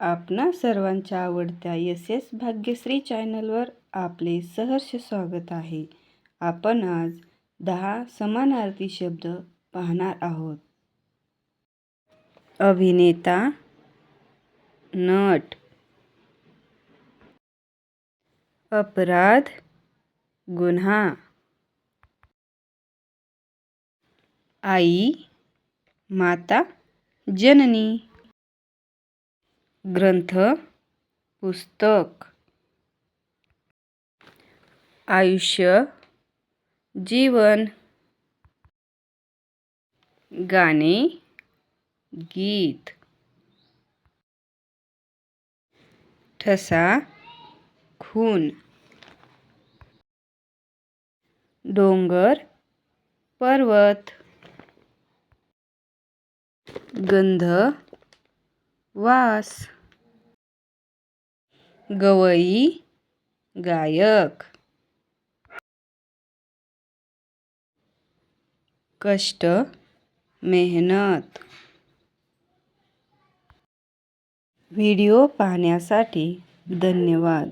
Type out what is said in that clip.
आपणा सर्वांच्या आवडत्या एस एस भाग्यश्री चॅनलवर आपले सहर्ष स्वागत आहे. आपण आज दहा समानार्थी शब्द पाहणार आहोत. अभिनेता नट अपराध गुन्हा आई माता जननी ग्रंथ पुस्तक. आयुष्य जीवन. गाणे गीत. ठसा खून. डोंगर पर्वत. गंध वास. गवई गायक. कष्ट मेहनत. व्हिडिओ पाहण्यासाठी धन्यवाद.